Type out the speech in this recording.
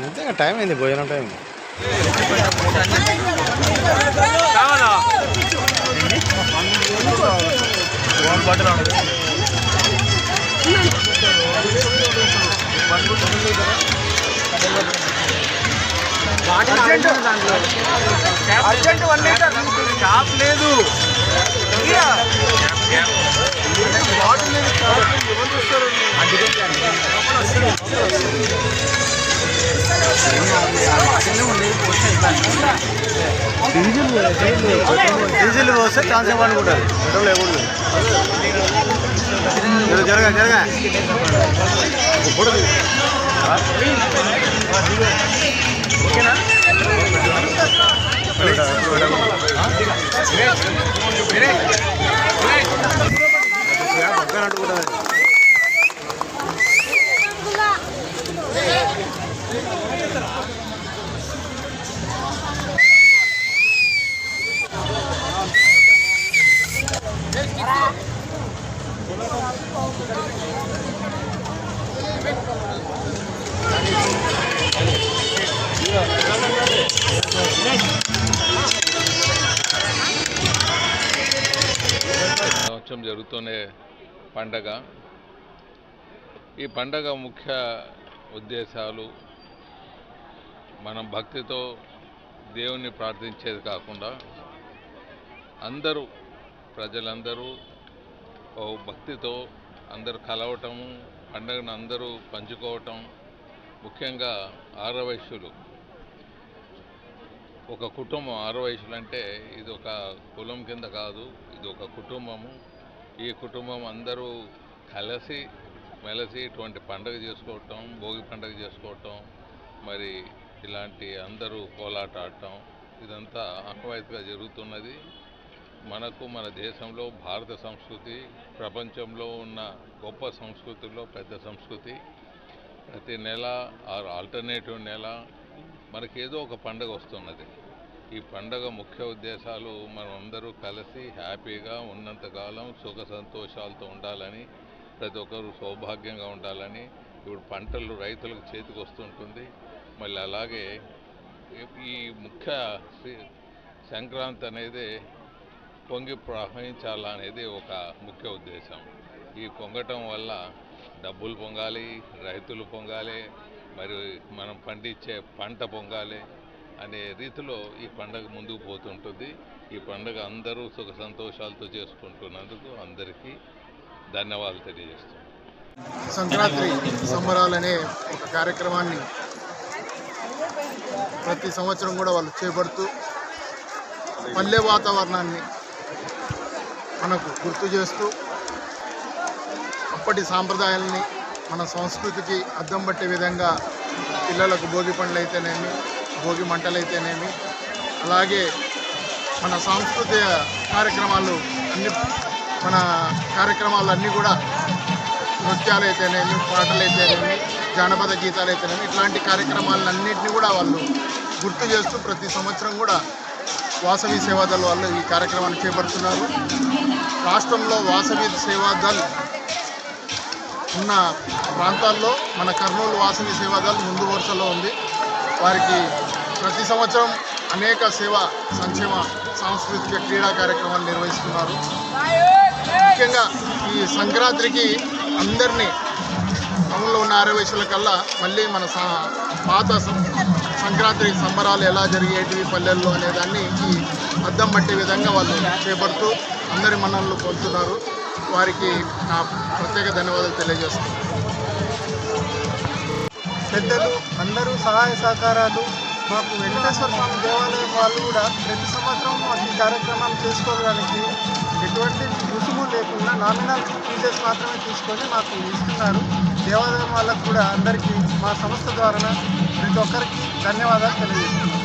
నిజంగా టైం అయింది భోజనం time urgent. One litre shop లేదు బాటిల్ లేదు ఎవరు చూస్తారు డీజిల్ పోస్తే ఛాన్స్ ఇవ్వాలి కూడా పెట్రోల్ లేకూడదు జరగ జరగ సంవత్సరం జరుగుతూనే పండగ. ఈ పండగ ముఖ్య ఉద్దేశాలు మనం భక్తితో దేవుణ్ణి ప్రార్థించేది కాకుండా అందరూ ప్రజలందరూ ఓ భక్తితో అందరూ కలవటము పండగను అందరూ పంచుకోవటం ముఖ్యంగా ఆరవయస్సులు ఒక కుటుంబం ఆరవయసులు అంటే ఇది ఒక కులం కింద కాదు ఇది ఒక కుటుంబము. ఈ కుటుంబం అందరూ కలిసి మెలిసి ఇటువంటి పండగ చేసుకోవటం భోగి పండగ చేసుకోవటం మరి ఇలాంటి అందరూ కోలాట ఆడటం ఇదంతా అకవైతగా జరుగుతున్నది. మనకు మన దేశంలో భారత సంస్కృతి ప్రపంచంలో ఉన్న గొప్ప సంస్కృతిలో పెద్ద సంస్కృతి. ప్రతి నెల ఆర్ ఆల్టర్నేటివ్ నెల మనకేదో ఒక పండగ వస్తున్నది. ఈ పండగ ముఖ్య ఉద్దేశాలు మనం అందరూ కలిసి హ్యాపీగా ఉన్నంతకాలం సుఖ సంతోషాలతో ఉండాలని ప్రతి ఒక్కరు సౌభాగ్యంగా ఉండాలని ఇప్పుడు పంటలు రైతులకు చేతికి వస్తుంటుంది. మళ్ళీ అలాగే ఈ- ముఖ్య సంక్రాంతి అనేది పొంగి ప్రవహించాలా అనేది ఒక ముఖ్య ఉద్దేశం. ఈ పొంగటం వల్ల డబ్బులు పొంగాలి రైతులు పొంగాలి మరి మనం పండించే పంట పొంగాలి అనే రీతిలో ఈ పండగ ముందుకు పోతుంటుంది. ఈ పండగ అందరూ సుఖ సంతోషాలతో చేసుకుంటున్నందుకు అందరికీ ధన్యవాదాలు తెలియజేస్తున్నాను. సంక్రాంతి సంబరాలనే ఒక కార్యక్రమాన్ని ప్రతి సంవత్సరం కూడా వాళ్ళు చేపడుతూ పల్లె వాతావరణాన్ని మనకు గుర్తు చేస్తూ అప్పటి సాంప్రదాయాలని మన సంస్కృతికి అద్దం పట్టే విధంగా పిల్లలకు భోగి పండ్లు అయితేనేమి భోగి మంటలు అయితేనేమి అలాగే మన సాంస్కృతిక కార్యక్రమాలు అన్ని మన కార్యక్రమాలు అన్నీ కూడా నృత్యాలు అయితేనేమి పాటలు అయితేనేమి జానపద గీతాలు అయితేనేమి ఇట్లాంటి కార్యక్రమాలన్నింటినీ కూడా వాళ్ళు గుర్తు చేస్తూ ప్రతి సంవత్సరం కూడా వాసవి సేవాదల్ వాళ్ళు ఈ కార్యక్రమాన్ని చేపడుతున్నారు. రాష్ట్రంలో వాసవి సేవాదల్ ఉన్న ప్రాంతాల్లో మన కర్నూలు వాసవి సేవాదల్ ముందు వరుసలో ఉంది. వారికి ప్రతి సంవత్సరం అనేక సేవా సంక్షేమ సాంస్కృతిక క్రీడా కార్యక్రమాలు నిర్వహిస్తున్నారు. ముఖ్యంగా ఈ సంక్రాంతికి అందరినీ టౌన్లో ఉన్న ఆరవై కల్లా మళ్ళీ మన పాత సం- సంక్రాంతి సంబరాలు ఎలా జరిగేటివి పల్లెల్లో అనేదాన్ని ఈ అద్దం పట్టే విధంగా వాళ్ళు చేపడుతూ అందరి మన్ననలు పొందుతున్నారు వారికి నా ప్రత్యేక ధన్యవాదాలు తెలియజేస్తున్నాను. పెద్దలు అందరూ సహాయ సహకారాలు మాకు వెంకటేశ్వర స్వామి దేవాలయం వాళ్ళు కూడా ప్రతి సంవత్సరం మాకు ఈ కార్యక్రమాలు చేసుకోవడానికి ఎటువంటి రుసుము లేకుండా నామినల్ ఫీజెస్ మాత్రమే తీసుకొని మాకు ఇస్తున్నారు. దేవాలయం వాళ్ళకు కూడా అందరికీ మా సంస్థ ద్వారా ప్రతి ఒక్కరికి ధన్యవాదాలు తెలియజేస్తున్నాను